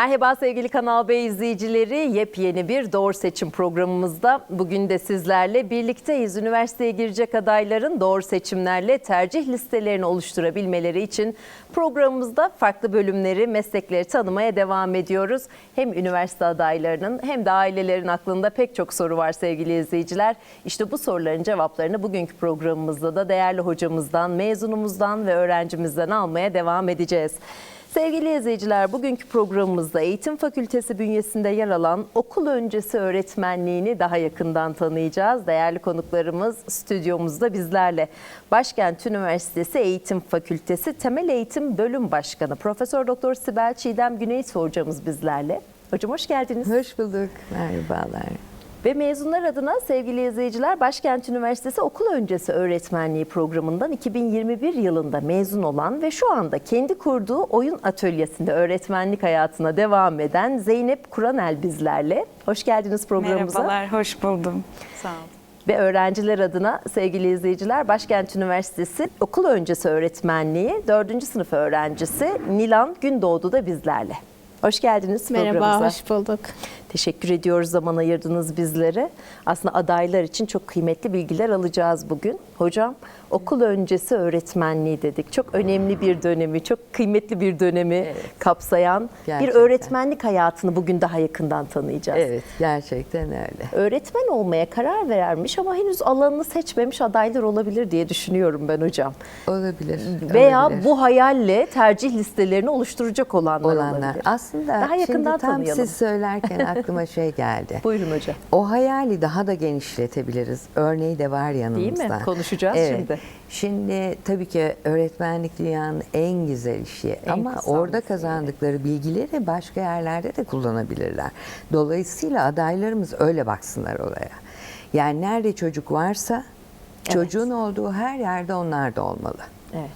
Merhaba sevgili Kanal B izleyicileri. Yepyeni bir Doğru Seçim programımızda bugün de sizlerle birlikteyiz. Üniversiteye girecek adayların doğru seçimlerle tercih listelerini oluşturabilmeleri için programımızda farklı bölümleri, meslekleri tanımaya devam ediyoruz. Hem üniversite adaylarının hem de ailelerin aklında pek çok soru var sevgili izleyiciler. İşte bu soruların cevaplarını bugünkü programımızda da değerli hocamızdan, mezunumuzdan ve öğrencimizden almaya devam edeceğiz. Sevgili izleyiciler, bugünkü programımızda Eğitim Fakültesi bünyesinde yer alan okul öncesi öğretmenliğini daha yakından tanıyacağız. Değerli konuklarımız stüdyomuzda bizlerle. Başkent Üniversitesi Eğitim Fakültesi Temel Eğitim Bölüm Başkanı Profesör Doktor Sibel Çiğdem Güneysu hocamız bizlerle. Hocam hoş geldiniz. Hoş bulduk. Merhabalar. Ve mezunlar adına sevgili izleyiciler Başkent Üniversitesi Okul Öncesi Öğretmenliği programından 2021 yılında mezun olan ve şu anda kendi kurduğu oyun atölyesinde öğretmenlik hayatına devam eden Zeynep Kuranel bizlerle. Hoş geldiniz programımıza. Merhabalar, hoş buldum. Sağ olun. Ve öğrenciler adına sevgili izleyiciler Başkent Üniversitesi Okul Öncesi Öğretmenliği 4. sınıf öğrencisi Nilan Gündoğdu da bizlerle. Hoş geldiniz Merhaba, programımıza. hoş bulduk. Teşekkür ediyoruz zaman ayırdınız bizlere. Aslında adaylar için çok kıymetli bilgiler alacağız bugün. Hocam okul öncesi öğretmenliği dedik. Çok önemli bir dönemi, çok kıymetli bir dönemi kapsayan bir Gerçekten. öğretmenlik hayatını bugün daha yakından tanıyacağız. Evet, gerçekten öyle. Öğretmen olmaya karar vermiş ama henüz alanını seçmemiş adaylar olabilir diye düşünüyorum ben hocam. Olabilir. Veya olabilir. bu hayalle tercih listelerini oluşturacak olanlar, olanlar. olabilir. Aslında Daha yakından şimdi tam tanıyalım. siz söylerken aklıma şey geldi. Buyurun hocam. O hayali daha da genişletebiliriz. Örneği de var yanımızda. Değil mi? Konuşacağız evet. şimdi. Şimdi tabii ki öğretmenlik dünyanın en güzel işi En ama orada kazandıkları bilgileri başka yerlerde de kullanabilirler. Dolayısıyla adaylarımız öyle baksınlar olaya. Yani nerede çocuk varsa çocuğun olduğu her yerde onlar da olmalı. Evet.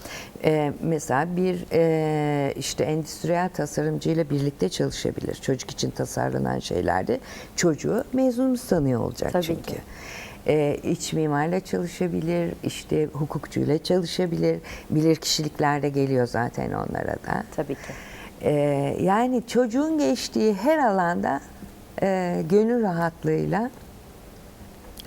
Ee, mesela bir e, işte endüstriyel tasarımcıyla birlikte çalışabilir. Çocuk için tasarlanan şeylerde çocuğu mezunumuz tanıyor olacak Tabii çünkü. ki. Ee, iç mimarla çalışabilir, işte hukukçuyla çalışabilir. Bilir kişilikler de geliyor zaten onlara da. Tabii ki. Ee, yani çocuğun geçtiği her alanda e, gönül rahatlığıyla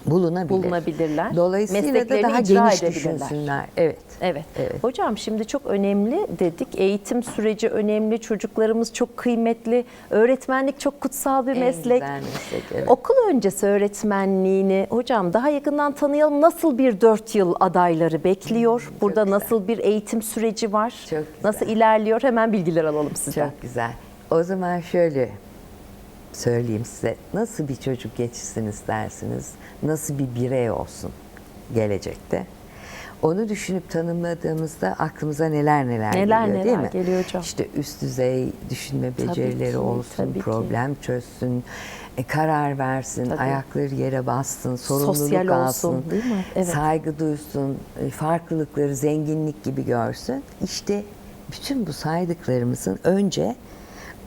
bulunabilir. Bulunabilirler. Dolayısıyla da daha geniş düşünsünler. Evet. Evet. Evet. Hocam şimdi çok önemli dedik. Eğitim süreci önemli. Çocuklarımız çok kıymetli. Öğretmenlik çok kutsal bir En meslek. güzel meslek, evet. Okul öncesi öğretmenliğini hocam daha yakından tanıyalım. Nasıl bir dört yıl adayları bekliyor? Burada güzel. nasıl bir eğitim süreci var? Çok güzel. Nasıl ilerliyor? Hemen bilgiler alalım sizden. Çok güzel. O zaman şöyle söyleyeyim size. Nasıl bir çocuk yetişsin istersiniz? Nasıl bir birey olsun gelecekte? Onu düşünüp tanımladığımızda aklımıza neler neler, Neler geliyor değil neler mi? geliyor hocam. İşte üst düzey düşünme becerileri ki, olsun, tabii ki. problem çözsün, e, karar versin, Tabii. ayakları yere bassın, sorumluluk Sosyal alsın, olsun, değil mi? Evet. saygı duysun, e, farklılıkları zenginlik gibi görsün. İşte bütün bu saydıklarımızın önce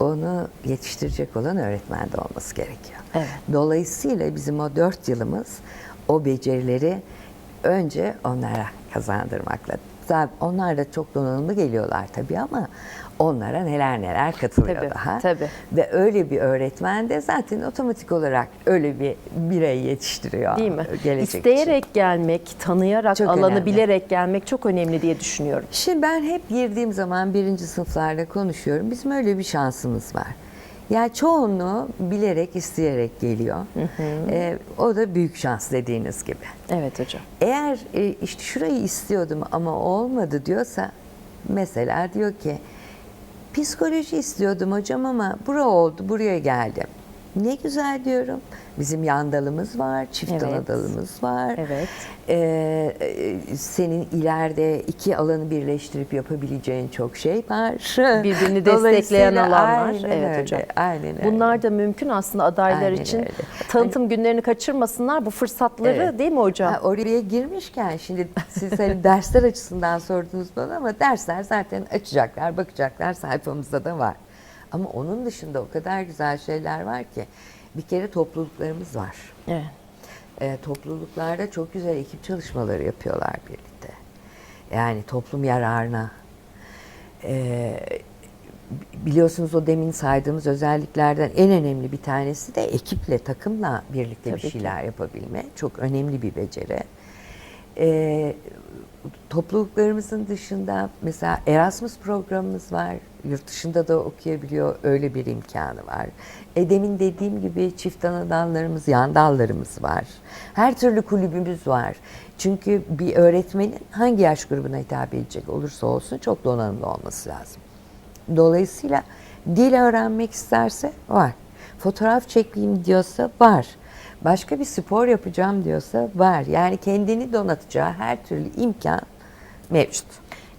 onu yetiştirecek olan öğretmende olması gerekiyor. Evet. Dolayısıyla bizim o dört yılımız o becerileri önce onlara kazandırmakla. Onlar da çok donanımlı geliyorlar tabii ama onlara neler neler katılıyor Tabii, daha. tabii. Ve öyle bir öğretmen de zaten otomatik olarak öyle bir birey yetiştiriyor. Değil mi? Gelecek İsteyerek gelmek, tanıyarak, Çok alanı önemli. bilerek gelmek çok önemli diye düşünüyorum. Şimdi ben hep girdiğim zaman birinci sınıflarda konuşuyorum. Bizim öyle bir şansımız var. Yani çoğunluğu bilerek, isteyerek geliyor. Ee, o da büyük şans dediğiniz gibi. Evet hocam. Eğer e, işte şurayı istiyordum ama olmadı diyorsa mesela diyor ki psikoloji istiyordum hocam ama bura oldu, buraya geldim. Ne güzel diyorum. Bizim yandalımız var, çift Evet. anadalımız var. Evet. Ee, e, senin ileride iki alanı birleştirip yapabileceğin çok şey var. Birbirini destekleyen alanlar. aynen evet öyle, hocam. Aynen öyle. Bunlar da mümkün aslında adaylar Aynen için. öyle. Tanıtım günlerini kaçırmasınlar bu fırsatları Evet. değil mi hocam? Ha, oraya girmişken şimdi siz hani dersler açısından sordunuz bana ama dersler zaten açacaklar, bakacaklar sayfamızda da var. Ama onun dışında o kadar güzel şeyler var ki bir kere topluluklarımız var. Evet. E, topluluklarda çok güzel ekip çalışmaları yapıyorlar birlikte. Yani toplum yararına. E, biliyorsunuz o demin saydığımız özelliklerden en önemli bir tanesi de ekiple, takımla birlikte Tabii bir ki. şeyler yapabilme. Çok önemli bir beceri. Ee, topluluklarımızın dışında mesela Erasmus programımız var. Yurt dışında da okuyabiliyor. Öyle bir imkanı var. E demin dediğim gibi çift ana dallarımız, yan dallarımız var. Her türlü kulübümüz var. Çünkü bir öğretmenin hangi yaş grubuna hitap edecek olursa olsun çok donanımlı olması lazım. Dolayısıyla dil öğrenmek isterse var. Fotoğraf çekeyim diyorsa var. Başka bir spor yapacağım diyorsa var. Yani kendini donatacağı her türlü imkan mevcut.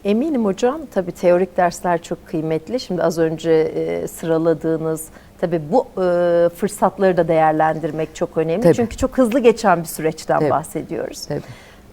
Eminim hocam tabii teorik dersler çok kıymetli. Şimdi az önce e, sıraladığınız tabii bu e, fırsatları da değerlendirmek çok önemli. Tabii. Çünkü çok hızlı geçen bir süreçten Tabii. bahsediyoruz. Tabii.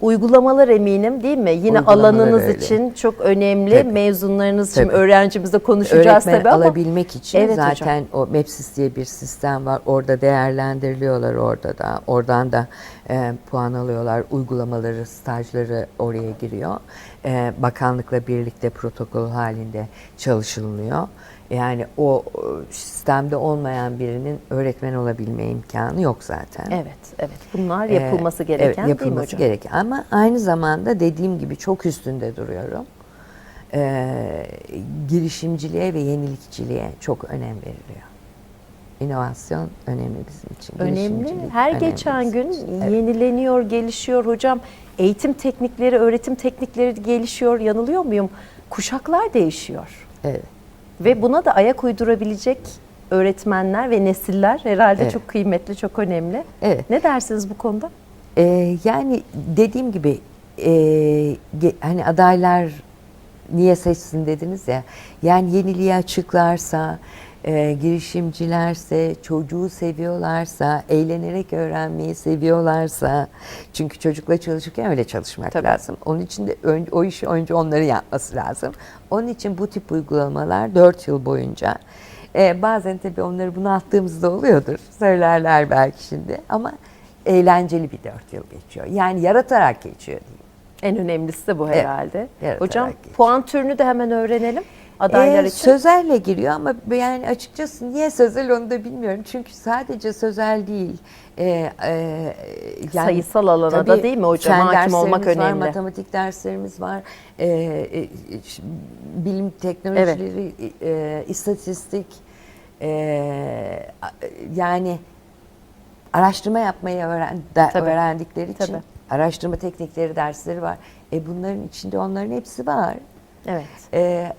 Uygulamalar eminim değil mi? Yine alanınız öyle. için çok önemli. Tabii. Mezunlarınız Tabii. öğrencimizle konuşacağız Öğretmen tabii ama alabilmek için Evet hocam. zaten o MEPSIS diye bir sistem var. Orada değerlendiriliyorlar orada da. Oradan da e, puan alıyorlar. Uygulamaları, stajları oraya giriyor. E, bakanlıkla birlikte protokol halinde çalışılıyor. Yani o sistemde olmayan birinin öğretmen olabilme imkanı yok zaten. Evet, evet. Bunlar Ee, yapılması evet, gereken değil mi yapılması gereken. Ama aynı zamanda dediğim gibi çok üstünde duruyorum. Ee, girişimciliğe ve yenilikçiliğe çok önem veriliyor. İnovasyon önemli bizim için. Önemli. Her önemli geçen gün için. Evet. yenileniyor, gelişiyor hocam. Eğitim teknikleri, öğretim teknikleri gelişiyor. Yanılıyor muyum? Kuşaklar değişiyor. Evet. Ve buna da ayak uydurabilecek öğretmenler ve nesiller herhalde Evet. çok kıymetli, çok önemli. Evet. Ne dersiniz bu konuda? Ee, yani dediğim gibi e, hani adaylar niye seçsin dediniz ya. Yani yeniliği açıklarsa, e, girişimcilerse, çocuğu seviyorlarsa, eğlenerek öğrenmeyi seviyorlarsa. Çünkü çocukla çalışırken öyle çalışmak Tabii. lazım. Onun için de ön- o işi önce onların yapması lazım. Onun için bu tip uygulamalar 4 yıl boyunca e, bazen tabii onları bunalttığımızda oluyordur. Söylerler belki şimdi ama eğlenceli bir 4 yıl geçiyor. Yani yaratarak geçiyor diyeyim. En önemlisi de bu Evet, herhalde. yaratarak Hocam geçiyor. puan türünü de hemen öğrenelim adaylar Ee, için. Sözelle giriyor ama yani açıkçası niye sözel onu da bilmiyorum. Çünkü sadece sözel değil. Ee, e, Sayısal alana da değil mi hocam? Hakim olmak derslerimiz önemli. Var, matematik derslerimiz var. Ee, e, bilim teknolojileri, e, istatistik, e, yani araştırma yapmayı öğren, de- Tabii. öğrendikleri için Tabii. araştırma teknikleri dersleri var. E bunların içinde onların hepsi var. Evet. Ee,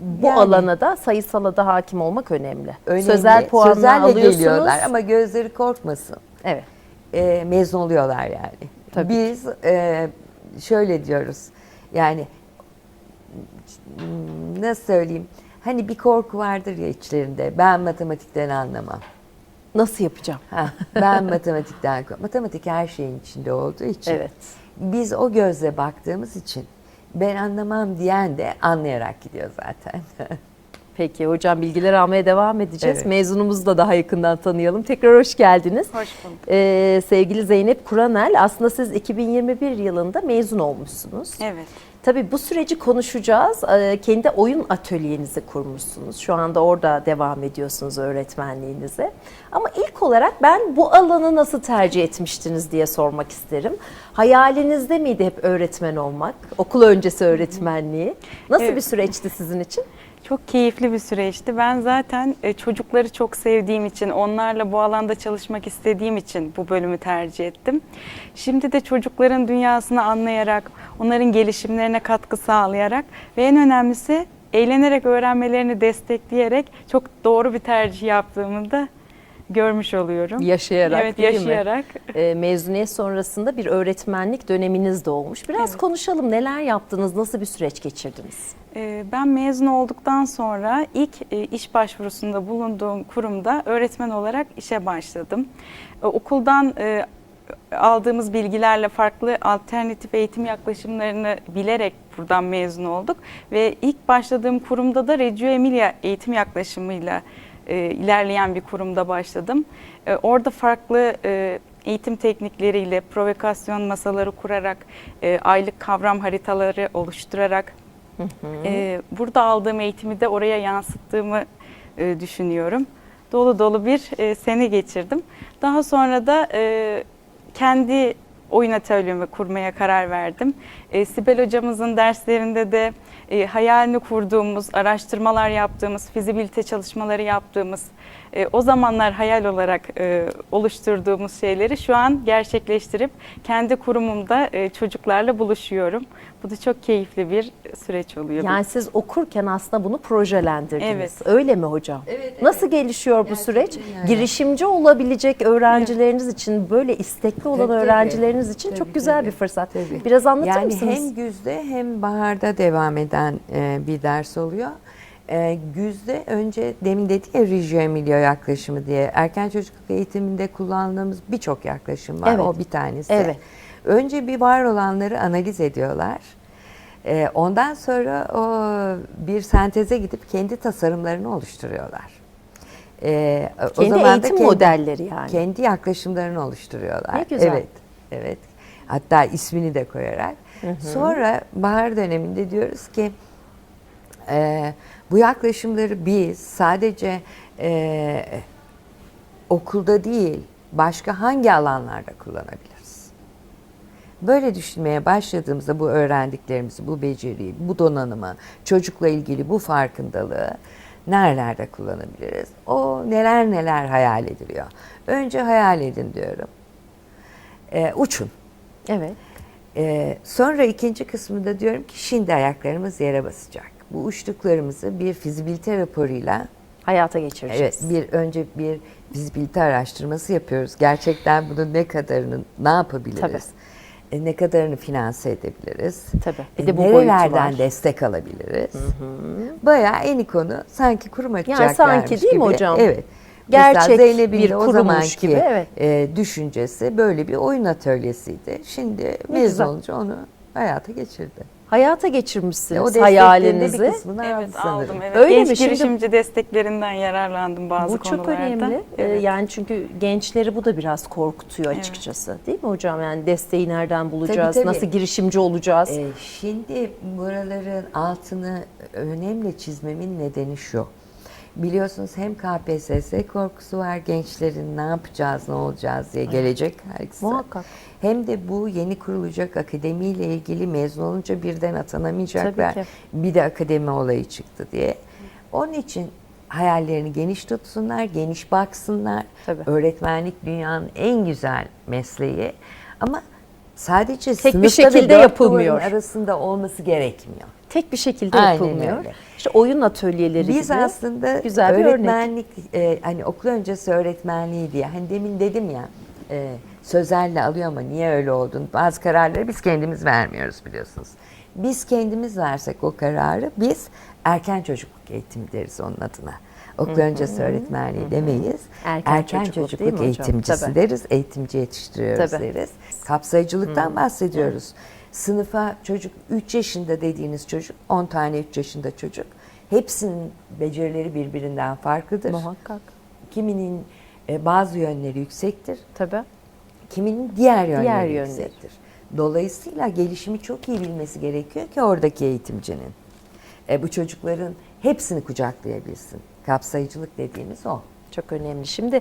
Bu yani alana da sayısala da hakim olmak önemli. önemli. Sözel puanla Sözelle alıyorsunuz. geliyorlar ama gözleri korkmasın. Evet. Ee, mezun oluyorlar yani. Tabii Biz e, şöyle diyoruz. Yani nasıl söyleyeyim? Hani bir korku vardır ya içlerinde. Ben matematikten anlamam. Nasıl yapacağım? Ha, ben matematikten matematik her şeyin içinde olduğu için. Evet. Biz o gözle baktığımız için ben anlamam diyen de anlayarak gidiyor zaten. Peki hocam bilgiler almaya devam edeceğiz. Evet. Mezunumuzu da daha yakından tanıyalım. Tekrar hoş geldiniz. Hoş bulduk. Ee, sevgili Zeynep Kuranel aslında siz 2021 yılında mezun olmuşsunuz. Evet. Tabii bu süreci konuşacağız. Ee, Kendi oyun atölyenizi kurmuşsunuz. Şu anda orada devam ediyorsunuz öğretmenliğinize. Ama ilk olarak ben bu alanı nasıl tercih etmiştiniz diye sormak isterim. Hayalinizde miydi hep öğretmen olmak? Okul öncesi öğretmenliği. Nasıl Evet. bir süreçti sizin için? Çok keyifli bir süreçti. Ben zaten e, çocukları çok sevdiğim için, onlarla bu alanda çalışmak istediğim için bu bölümü tercih ettim. Şimdi de çocukların dünyasını anlayarak, onların gelişimlerine katkı sağlayarak ve en önemlisi eğlenerek öğrenmelerini destekleyerek çok doğru bir tercih yaptığımı da görmüş oluyorum. Yaşayarak evet, değil mi? yaşayarak. Ee, mezuniyet sonrasında bir öğretmenlik döneminiz de olmuş. Biraz Evet. konuşalım. Neler yaptınız? Nasıl bir süreç geçirdiniz? Ee, Ben mezun olduktan sonra ilk e, iş başvurusunda bulunduğum kurumda öğretmen olarak işe başladım. E, Okuldan e, aldığımız bilgilerle farklı alternatif eğitim yaklaşımlarını bilerek buradan mezun olduk. Ve ilk başladığım kurumda da Reggio Emilia eğitim yaklaşımıyla e, ilerleyen bir kurumda başladım. E, Orada farklı e, eğitim teknikleriyle provokasyon masaları kurarak, e, aylık kavram haritaları oluşturarak E, burada aldığım eğitimi de oraya yansıttığımı e, düşünüyorum. Dolu dolu bir e, sene geçirdim. Daha sonra da e, kendi oyun atölyemi kurmaya karar verdim. E, Sibel hocamızın derslerinde de e, hayalini kurduğumuz, araştırmalar yaptığımız, fizibilite çalışmaları yaptığımız, e, o zamanlar hayal olarak e, oluşturduğumuz şeyleri şu an gerçekleştirip kendi kurumumda e, çocuklarla buluşuyorum. Bu da çok keyifli bir süreç oluyor. Yani siz okurken aslında bunu projelendirdiniz. Evet. Öyle mi hocam? Evet, Nasıl gelişiyor bu süreç? yani. Girişimci olabilecek öğrencileriniz için, böyle istekli olan Tabii, tabii. öğrencileriniz için Tabii, çok güzel tabii. bir fırsat. Tabii. Biraz anlatır yani mısınız? hem güzde hem baharda devam eden e, bir ders oluyor. E, güzde önce demin dedik ya Reggio Emilia yaklaşımı diye erken çocukluk eğitiminde kullandığımız birçok yaklaşım var. Evet. O bir tanesi. Evet. Önce bir var olanları analiz ediyorlar. E, ondan sonra o bir senteze gidip kendi tasarımlarını oluşturuyorlar. E, o Kendi zaman da eğitim kendi- modelleri yani. kendi yaklaşımlarını oluşturuyorlar. Ne güzel. Evet, evet. Hatta ismini de koyarak. Sonra bahar döneminde diyoruz ki e, bu yaklaşımları biz sadece e, okulda değil başka hangi alanlarda kullanabiliriz? Böyle düşünmeye başladığımızda bu öğrendiklerimizi, bu beceriyi, bu donanımı, çocukla ilgili bu farkındalığı nerelerde kullanabiliriz? O neler neler hayal ediliyor. Önce hayal edin diyorum. Ee, uçun. Evet. Ee, sonra ikinci kısmında diyorum ki şimdi ayaklarımız yere basacak. Bu uçtuklarımızı bir fizibilite raporuyla Hayata geçireceğiz. Evet, bir önce bir fizibilite araştırması yapıyoruz. Gerçekten bunun ne kadarını ne yapabiliriz? Tabii. E, ne kadarını finanse edebiliriz? Tabii. Bir E, de bu nerelerden destek alabiliriz? Bayağı en konu sanki kurum açacaklarmış sanki değil mi gibi. hocam? Evet. Gerçek Mesela bir o zamanki gibi, evet. e, düşüncesi böyle bir oyun atölyesiydi. Şimdi mezun olunca onu hayata geçirdi. Hayata geçirmişsiniz o hayalinizi. bir kısmını Evet aldım. Evet. Öyle Genç mi? Şimdi- girişimci desteklerinden yararlandım bazı Bu çok konularda. önemli. Ee, Evet. Yani çünkü gençleri bu da biraz korkutuyor Evet. açıkçası. Değil mi hocam? Yani desteği nereden bulacağız? tabii. Nasıl girişimci olacağız? Ee, şimdi buraların altını önemli çizmemin nedeni şu. Biliyorsunuz hem KPSS korkusu var gençlerin ne yapacağız, ne olacağız diye gelecek kaygısı. Muhakkak. Hem de bu yeni kurulacak akademiyle ilgili mezun olunca birden atanamayacaklar. Bir de akademi olayı çıktı diye. Onun için hayallerini geniş tutsunlar, geniş baksınlar. Tabii. Öğretmenlik dünyanın en güzel mesleği. Ama sadece Tek bir sınıfta ve şekilde dört yapılmıyor. duvarın arasında olması gerekmiyor. Tek bir şekilde Aynen yapılmıyor. öyle. İşte oyun atölyeleri Biz gibi. aslında güzel bir örnek. öğretmenlik, e, hani okul öncesi öğretmenliği diye, hani demin dedim ya, e, sözlerle alıyor ama niye öyle oldun? Bazı kararları biz kendimiz vermiyoruz biliyorsunuz. Biz kendimiz versek o kararı, biz erken çocukluk eğitimi deriz onun adına. Okul öncesi öğretmenliği demeyiz. Erken Erken, çocukluk çocukluk, eğitimcisi Tabii. deriz, eğitimci yetiştiriyoruz Tabii. deriz. Kapsayıcılıktan bahsediyoruz. Sınıfa çocuk 3 yaşında dediğiniz çocuk, 10 tane 3 yaşında çocuk. Hepsinin becerileri birbirinden farklıdır. Muhakkak. Kiminin e, bazı yönleri yüksektir, Tabii. kiminin diğer yönleri Diğer yönleri. yüksektir. Dolayısıyla gelişimi çok iyi bilmesi gerekiyor ki oradaki eğitimcinin. E, bu çocukların hepsini kucaklayabilsin. Kapsayıcılık dediğimiz o. Çok önemli. Şimdi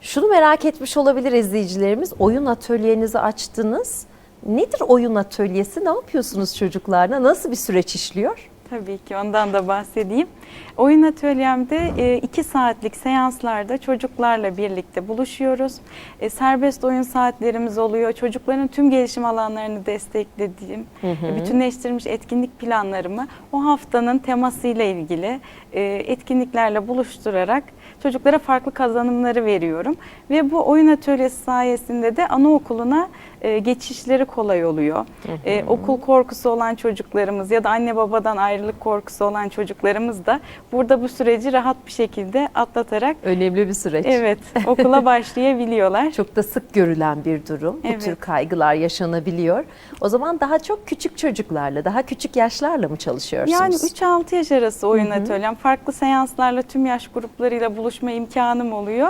şunu merak etmiş olabilir izleyicilerimiz. Oyun atölyenizi açtınız. Nedir oyun atölyesi? Ne yapıyorsunuz çocuklarla? Nasıl bir süreç işliyor? Tabii ki ondan da bahsedeyim. Oyun atölyemde e, iki saatlik seanslarda çocuklarla birlikte buluşuyoruz. E, Serbest oyun saatlerimiz oluyor. Çocukların tüm gelişim alanlarını desteklediğim, e, bütünleştirilmiş etkinlik planlarımı o haftanın temasıyla ilgili e, etkinliklerle buluşturarak çocuklara farklı kazanımları veriyorum. Ve bu oyun atölyesi sayesinde de anaokuluna e, geçişleri kolay oluyor. E, okul korkusu olan çocuklarımız ya da anne babadan ayrılık korkusu olan çocuklarımız da burada bu süreci rahat bir şekilde atlatarak Önemli bir süreç. evet okula başlayabiliyorlar. Çok da sık görülen bir durum. Bu Evet. tür kaygılar yaşanabiliyor. O zaman daha çok küçük çocuklarla, daha küçük yaşlarla mı çalışıyorsunuz? Yani 3-6 yaş arası oyun atölyem. Farklı seanslarla tüm yaş gruplarıyla buluşma imkanım oluyor.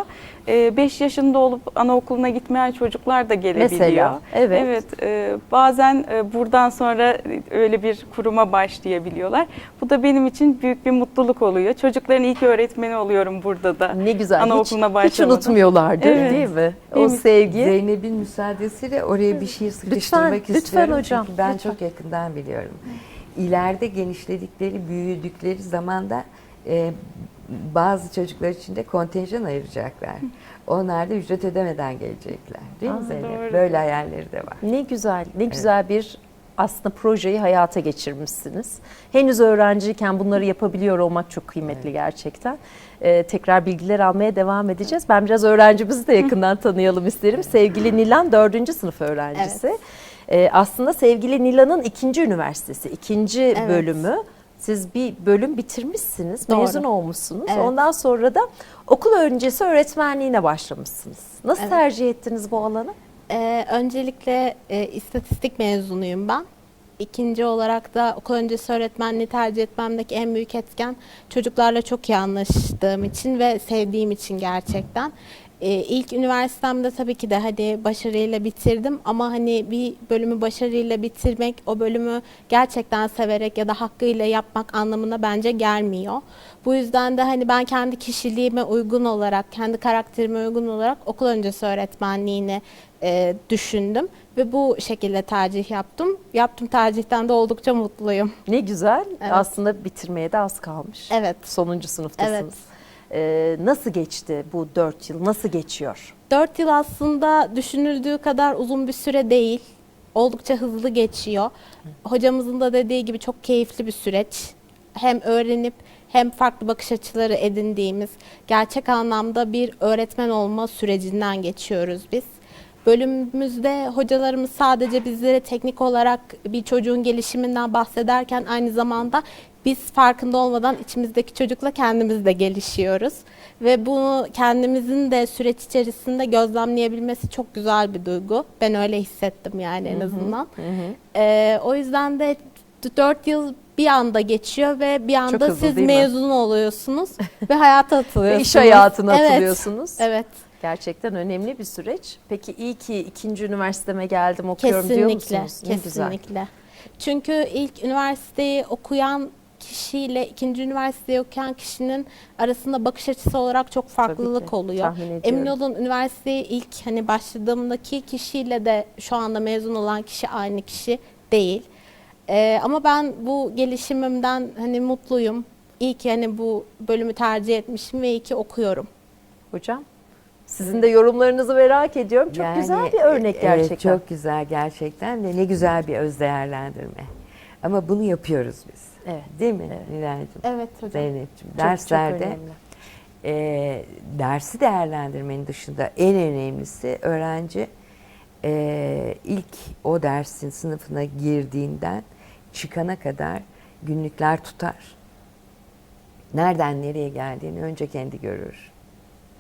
5 yaşında olup anaokuluna gitmeyen çocuklar da gelebiliyor. Mesela, evet. Evet, e, bazen e, buradan sonra öyle bir kuruma başlayabiliyorlar. Bu da benim için büyük bir mutluluk oluyor. Çocukların ilk öğretmeni oluyorum burada da. Ne güzel. Anaokuluna hiç, hiç başlamadan. unutmuyorlardı Evet. değil mi? O Değil mi? sevgi. Zeynep'in müsaadesiyle oraya bir şey sıkıştırmak lütfen istiyorum. hocam, Çünkü ben lütfen. çok yakından biliyorum. İleride genişledikleri, büyüdükleri zamanda e, bazı çocuklar için de kontenjan ayıracaklar. Onlar da ücret ödemeden gelecekler. Değil mi Aa, Zeynep? doğru. Böyle hayalleri de var. Ne güzel, ne güzel bir aslında projeyi hayata geçirmişsiniz. Henüz öğrenciyken bunları yapabiliyor olmak çok kıymetli gerçekten. Ee, tekrar bilgiler almaya devam edeceğiz. Ben biraz öğrencimizi de yakından tanıyalım isterim. Sevgili Nilan 4. sınıf öğrencisi. Ee, aslında sevgili Nilan'ın ikinci üniversitesi, ikinci Evet. bölümü. Siz bir bölüm bitirmişsiniz, Doğru. mezun olmuşsunuz. Evet. Ondan sonra da okul öncesi öğretmenliğine başlamışsınız. Nasıl Evet. tercih ettiniz bu alanı? Ee, öncelikle e, istatistik mezunuyum ben. İkinci olarak da okul öncesi öğretmenliği tercih etmemdeki en büyük etken çocuklarla çok iyi anlaştığım için ve sevdiğim için gerçekten. Ee, ilk üniversitemde tabii ki de hani başarıyla bitirdim ama hani bir bölümü başarıyla bitirmek o bölümü gerçekten severek ya da hakkıyla yapmak anlamına bence gelmiyor. Bu yüzden de hani ben kendi kişiliğime uygun olarak, kendi karakterime uygun olarak okul öncesi öğretmenliğini e, düşündüm ve bu şekilde tercih yaptım. Yaptığım tercihten de oldukça mutluyum. Ne güzel. Evet. Aslında bitirmeye de az kalmış. Evet. Sonuncu sınıftasınız. Ee, nasıl geçti bu dört yıl? Nasıl geçiyor? 4 yıl aslında düşünüldüğü kadar uzun bir süre değil. Oldukça hızlı geçiyor. Hocamızın da dediği gibi çok keyifli bir süreç. Hem öğrenip hem farklı bakış açıları edindiğimiz gerçek anlamda bir öğretmen olma sürecinden geçiyoruz biz. Bölümümüzde hocalarımız sadece bizlere teknik olarak bir çocuğun gelişiminden bahsederken aynı zamanda biz farkında olmadan içimizdeki çocukla kendimiz de gelişiyoruz. Ve bunu kendimizin de süreç içerisinde gözlemleyebilmesi çok güzel bir duygu. Ben öyle hissettim yani en azından. Ee, o yüzden de 4 yıl bir anda geçiyor ve bir anda hızlı siz mi? mezun oluyorsunuz ve hayata atılıyorsunuz. Ve iş hayatına Evet, atılıyorsunuz. Evet. Gerçekten önemli bir süreç. Peki iyi ki ikinci üniversiteme geldim okuyorum diyor Kesinlikle, musunuz? Ne güzel. kesinlikle. Çünkü ilk üniversiteyi okuyan kişiyle ikinci üniversiteyi okuyan kişinin arasında bakış açısı olarak çok farklılık ki, oluyor. Emin olun üniversiteye ilk hani başladığımdaki kişiyle de şu anda mezun olan kişi aynı kişi değil. Ee, ama ben bu gelişimimden hani mutluyum. İyi ki hani bu bölümü tercih etmişim ve iyi ki okuyorum. Hocam sizin de yorumlarınızı merak ediyorum. Çok Yani, güzel bir örnek e, gerçekten. Evet, çok güzel gerçekten ve ne güzel bir öz değerlendirme. Ama bunu yapıyoruz biz. Evet. Değil mi Evet. Nilay'cığım? Evet hocam. Zeynep'ciğim. Çok- çok Derslerde önemli. e, dersi değerlendirmenin dışında en önemlisi öğrenci e, ilk o dersin sınıfına girdiğinden çıkana kadar günlükler tutar. Nereden nereye geldiğini önce kendi görür.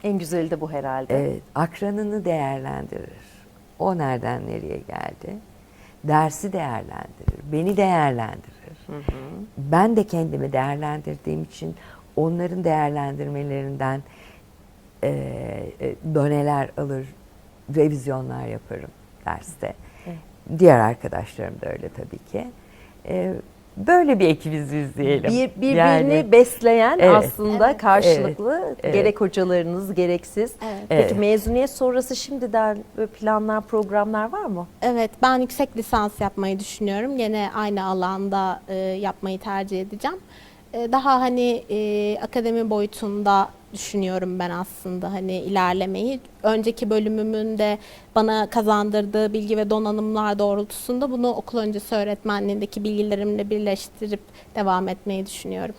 En güzeli de bu herhalde. Evet, akranını değerlendirir. O nereden nereye geldi? Dersi değerlendirir, beni değerlendirir. Ben de kendimi değerlendirdiğim için onların değerlendirmelerinden e, e, doneler alır, revizyonlar yaparım derste. Diğer arkadaşlarım da öyle tabii ki. E, böyle bir ekibiz biz diyelim. Bir, birbirini Yani- besleyen Evet. aslında Evet. karşılıklı Evet. gerek hocalarınız gereksiz. Evet. Peki Evet. mezuniyet sonrası şimdiden planlar, programlar var mı? Evet, ben yüksek lisans yapmayı düşünüyorum. Yine aynı alanda e, yapmayı tercih edeceğim. E, daha hani e, akademi boyutunda düşünüyorum ben aslında hani ilerlemeyi. Önceki bölümümün de bana kazandırdığı bilgi ve donanımlar doğrultusunda bunu okul öncesi öğretmenliğindeki bilgilerimle birleştirip devam etmeyi düşünüyorum.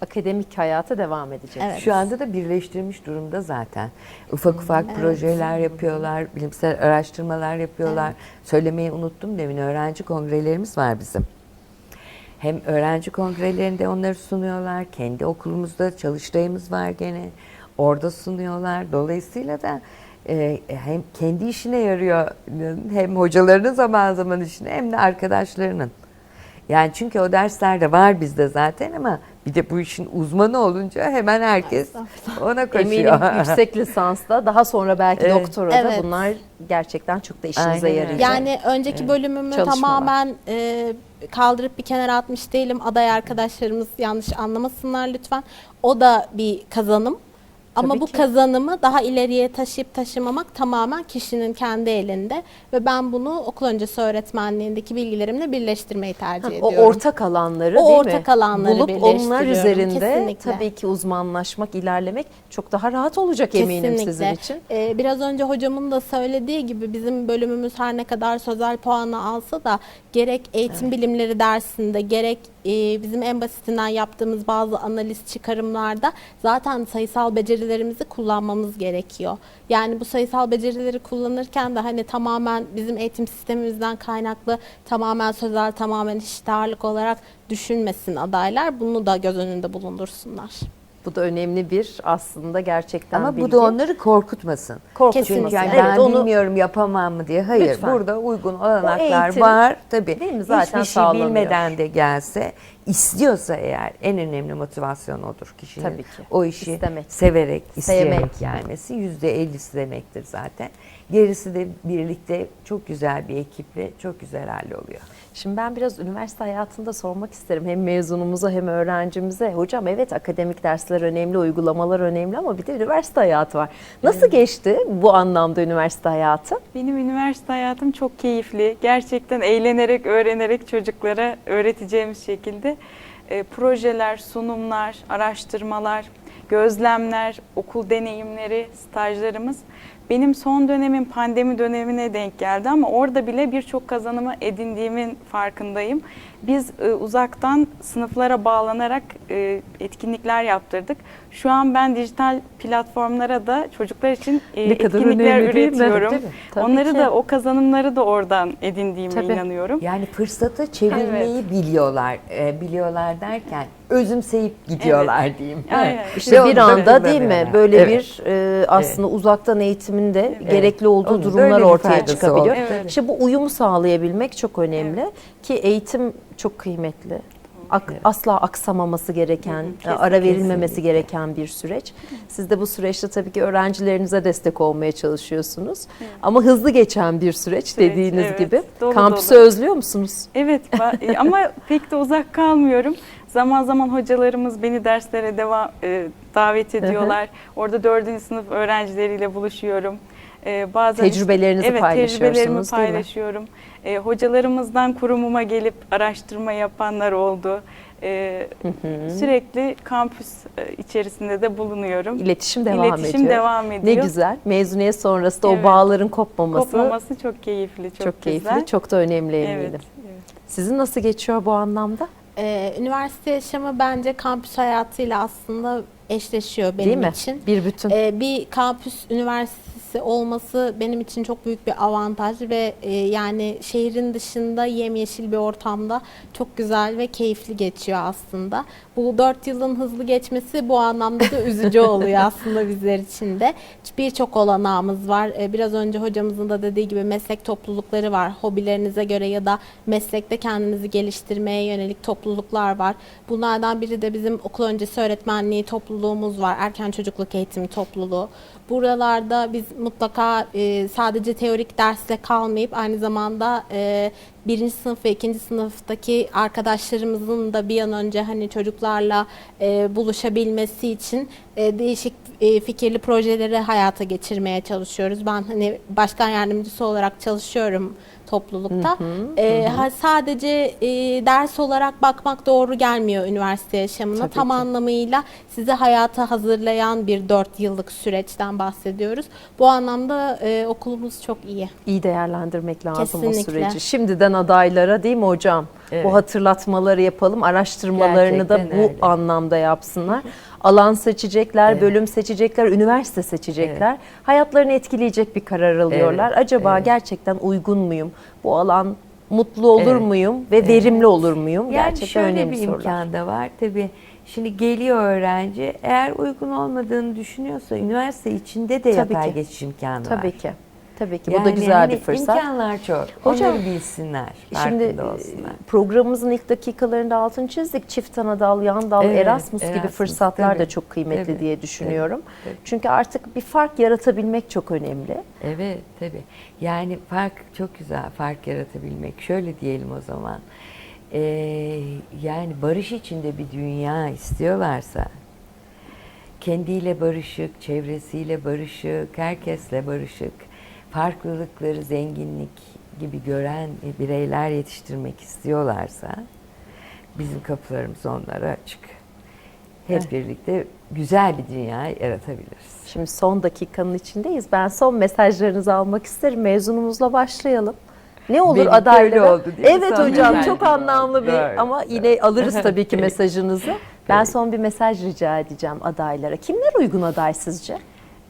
Akademik hayata devam edeceğiz. Evet. Şu anda da birleştirmiş durumda zaten. Ufak ufak Evet. projeler yapıyorlar, bilimsel araştırmalar yapıyorlar. Söylemeyi unuttum demin öğrenci kongrelerimiz var bizim. Hem öğrenci kongrelerinde onları sunuyorlar, kendi okulumuzda çalıştayımız var gene. Orada sunuyorlar. Dolayısıyla da e, hem kendi işine yarıyor hem hocalarının zaman zaman işine hem de arkadaşlarının. Yani çünkü o derslerde var bizde zaten ama bir de bu işin uzmanı olunca hemen herkes ona koşuyor. Eminim yüksek lisansta daha sonra belki Evet. doktora Evet. da bunlar gerçekten çok da işinize Aynen yarayacak. Yani önceki bölümümü Çalışmalar. tamamen e, kaldırıp bir kenara atmış değilim. Aday arkadaşlarımız yanlış anlamasınlar lütfen. O da bir kazanım. Ama Tabii bu ki. kazanımı daha ileriye taşıyıp taşımamak tamamen kişinin kendi elinde ve ben bunu okul öncesi öğretmenliğindeki bilgilerimle birleştirmeyi tercih O ediyorum. ortak alanları O değil mi? ortak alanları Bulup onlar üzerinde kesinlikle. tabii ki uzmanlaşmak, ilerlemek çok daha rahat olacak eminim Kesinlikle. sizin için. Ee, biraz önce hocamın da söylediği gibi bizim bölümümüz her ne kadar sözel puanı alsa da gerek eğitim bilimleri dersinde gerek e, bizim en basitinden yaptığımız bazı analiz çıkarımlarda zaten sayısal becerilerimizi kullanmamız gerekiyor. Yani bu sayısal becerileri kullanırken de hani tamamen bizim eğitim sistemimizden kaynaklı tamamen sözel tamamen eşit ağırlık olarak düşünmesin adaylar. Bunu da göz önünde bulundursunlar. Bu da önemli bir aslında gerçekten Ama bilgi. bu da onları korkutmasın. Korkutmasın. Çünkü yani Evet, ben onu- bilmiyorum yapamam mı diye. Hayır Lütfen. burada uygun olanaklar eğitim, var. Tabii. değil mi? Zaten Hiçbir şey bilmeden de gelse istiyorsa eğer en önemli motivasyon odur kişinin. Tabii ki. O işi İstemek. severek, isteyerek gelmesi. Yüzde ellisi demektir zaten. Gerisi de birlikte çok güzel bir ekiple çok güzel halloluyor. Şimdi ben biraz üniversite hayatında sormak isterim. Hem mezunumuza hem öğrencimize. Hocam evet akademik dersler önemli, uygulamalar önemli ama bir de üniversite hayatı var. Nasıl geçti bu anlamda üniversite hayatı? Benim üniversite hayatım çok keyifli. Gerçekten eğlenerek, öğrenerek çocuklara öğreteceğimiz şekilde e, projeler, sunumlar, araştırmalar, gözlemler, okul deneyimleri, stajlarımız benim son dönemim pandemi dönemine denk geldi ama orada bile birçok kazanımı edindiğimin farkındayım. Biz e, uzaktan sınıflara bağlanarak e, etkinlikler yaptırdık. Şu an ben dijital platformlara da çocuklar için e, Ne kadar etkinlikler önemli değil mi? üretiyorum. Mi? Tabii Onları ki. da o kazanımları da oradan edindiğime Tabii. inanıyorum. Yani fırsatı çevirmeyi biliyorlar. Ee, biliyorlar derken özümseyip gidiyorlar diyeyim. Aynen. İşte Ve bir anda değil mi beraber. böyle Evet. bir e, aslında uzaktan eğitiminde Evet. gerekli olduğu Onun durumlar böyle bir ortaya faydası çıkabiliyor. oldu. Evet. İşte bu uyumu sağlayabilmek çok önemli ki eğitim çok kıymetli. Ak- Asla aksamaması gereken, Hı hı, ara verilmemesi kesinlikle. gereken bir süreç. Siz de bu süreçte tabii ki öğrencilerinize destek olmaya çalışıyorsunuz. Ama hızlı geçen bir süreç, Süreç, dediğiniz evet. gibi. Dolu Kampüsü dolu. özlüyor musunuz? Evet e, ama pek de uzak kalmıyorum. Zaman zaman hocalarımız beni derslere devam e, davet ediyorlar. Orada dördüncü sınıf öğrencileriyle buluşuyorum. E, bazen Tecrübelerinizi evet, paylaşıyorsunuz, tecrübelerimi değil mi? paylaşıyorum. E, hocalarımızdan kurumuma gelip araştırma yapanlar oldu. E, sürekli kampüs e, içerisinde de bulunuyorum. İletişim devam İletişim ediyor. devam ediyor. Ne güzel. Mezuniyet sonrası da o Evet. bağların kopmaması, Kopmaması çok keyifli, çok, çok, keyifli, güzel. çok da önemli eminim. Evet, evet. Sizin nasıl geçiyor bu anlamda? Ee, üniversite yaşamı bence kampüs hayatıyla aslında eşleşiyor benim Değil mi? için. Bir bütün. Ee, bir kampüs üniversitesi olması benim için çok büyük bir avantaj ve e, yani şehrin dışında yemyeşil bir ortamda çok güzel ve keyifli geçiyor aslında. Bu dört yılın hızlı geçmesi bu anlamda da üzücü oluyor aslında bizler için de. Birçok olanağımız var. Ee, biraz önce hocamızın da dediği gibi meslek toplulukları var. Hobilerinize göre ya da meslekte kendinizi geliştirmeye yönelik topluluklar var. Bunlardan biri de bizim okul öncesi öğretmenliği topluluğumuz var. Erken çocukluk eğitimi topluluğu. Buralarda biz mutlaka e, sadece teorik dersle kalmayıp aynı zamanda e, birinci sınıf ve ikinci sınıftaki arkadaşlarımızın da bir an önce hani çocuklarla e, buluşabilmesi için e, değişik e, fikirli projeleri hayata geçirmeye çalışıyoruz. Ben hani başkan yardımcısı olarak çalışıyorum toplulukta. E, ha, sadece e, ders olarak bakmak doğru gelmiyor üniversite yaşamına. Tabii Tam ki. anlamıyla sizi hayata hazırlayan bir dört yıllık süreçten bahsediyoruz. Bu anlamda e, okulumuz çok iyi. İyi değerlendirmek lazım o Kesinlikle. süreci. Şimdiden adaylara değil mi hocam? Evet. Bu hatırlatmaları yapalım. Araştırmalarını da Gerçekten bu öyle. anlamda yapsınlar. Alan seçecekler, Evet. bölüm seçecekler, üniversite seçecekler. Hayatlarını etkileyecek bir karar alıyorlar. Evet, Acaba evet. gerçekten uygun muyum? Bu alan mutlu olur Evet. muyum ve verimli olur muyum? Yani gerçekten şöyle önemli bir sorular. imkan da var. Tabii şimdi geliyor öğrenci eğer uygun olmadığını düşünüyorsa üniversite içinde de Tabii yapay ki. geçiş imkanı var. Tabii ki. Tabii ki. bu da Yani güzel hani bir fırsat. İmkanlar çok. Hocam, Onları bilsinler. Şimdi farkında olsunlar. e, programımızın ilk dakikalarında altını çizdik. Çift ana dal, yan dal, Evet, Erasmus, gibi Erasmus, fırsatlar da tabii, çok kıymetli tabii, diye düşünüyorum. tabii. Çünkü artık bir fark yaratabilmek çok önemli. Evet tabii. Yani fark çok güzel fark yaratabilmek. Şöyle diyelim o zaman. Ee, yani barış içinde bir dünya istiyorlarsa kendiyle barışık, çevresiyle barışık, herkesle barışık, farklılıkları zenginlik gibi gören bireyler yetiştirmek istiyorlarsa bizim kapılarımız onlara açık. Hep birlikte güzel bir dünya yaratabiliriz. Şimdi son dakikanın içindeyiz. Ben son mesajlarınızı almak isterim. Mezunumuzla başlayalım. Ne olur Benimki adaylara? oldu? Evet Son hocam çok anlamlı oldu. bir Doğru. ama yine alırız tabii ki mesajınızı. Ben son bir mesaj rica edeceğim adaylara. Kimler uygun aday sizce?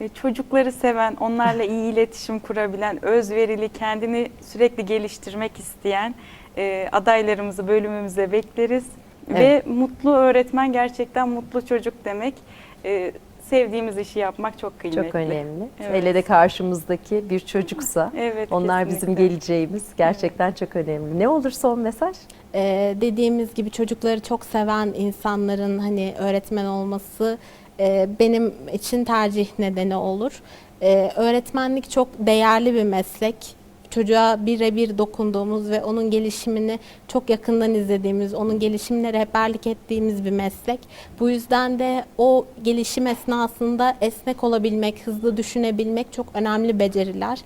E, Çocukları seven, onlarla iyi iletişim kurabilen, özverili, kendini sürekli geliştirmek isteyen e, adaylarımızı bölümümüze bekleriz. Ve mutlu öğretmen gerçekten mutlu çocuk demek. E, sevdiğimiz işi yapmak çok kıymetli. Çok önemli. Evet. Hele de karşımızdaki bir çocuksa Evet, onlar bizim geleceğimiz. Gerçekten çok önemli. Ne olur son mesaj? Ee, dediğimiz gibi çocukları çok seven insanların hani öğretmen olması e, benim için tercih nedeni olur. Ee, öğretmenlik çok değerli bir meslek. Çocuğa birebir dokunduğumuz ve onun gelişimini çok yakından izlediğimiz, onun gelişimine rehberlik ettiğimiz bir meslek. Bu yüzden de o gelişim esnasında esnek olabilmek, hızlı düşünebilmek çok önemli beceriler.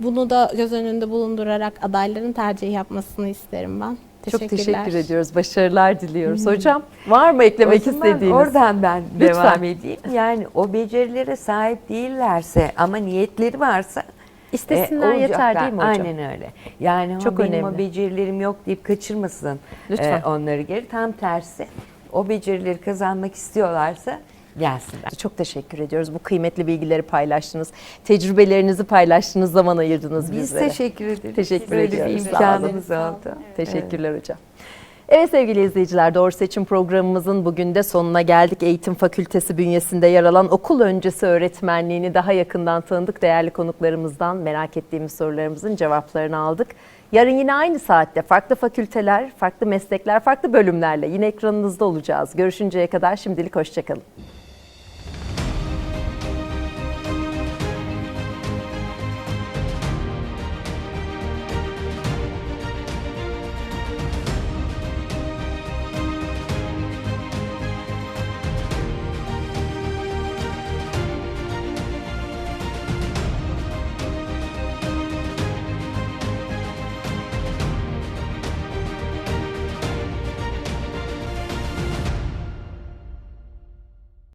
Bunu da göz önünde bulundurarak adayların tercih yapmasını isterim ben. Çok teşekkür ediyoruz. Başarılar diliyoruz. Hocam var mı eklemek O zaman istediğiniz? Oradan ben Lütfen. devam edeyim. Yani o becerilere sahip değillerse ama niyetleri varsa İstesinler e, yeter değil mi hocam? Aynen öyle. Yani Çok benim önemli. o becerilerim yok deyip kaçırmasın Lütfen. e, onları geri. Tam tersi. O becerileri kazanmak istiyorlarsa gelsinler. Çok teşekkür ediyoruz. Bu kıymetli bilgileri paylaştınız. Tecrübelerinizi paylaştınız, zaman ayırdınız Biz bizlere. teşekkür ederiz. Teşekkür Böyle ediyoruz. İmkanımız oldu. Teşekkürler hocam. Evet sevgili izleyiciler Doğru Seçim programımızın bugün de sonuna geldik. Eğitim Fakültesi bünyesinde yer alan okul öncesi öğretmenliğini daha yakından tanıdık. Değerli konuklarımızdan merak ettiğimiz sorularımızın cevaplarını aldık. Yarın yine aynı saatte farklı fakülteler, farklı meslekler, farklı bölümlerle yine ekranınızda olacağız. Görüşünceye kadar şimdilik hoşçakalın.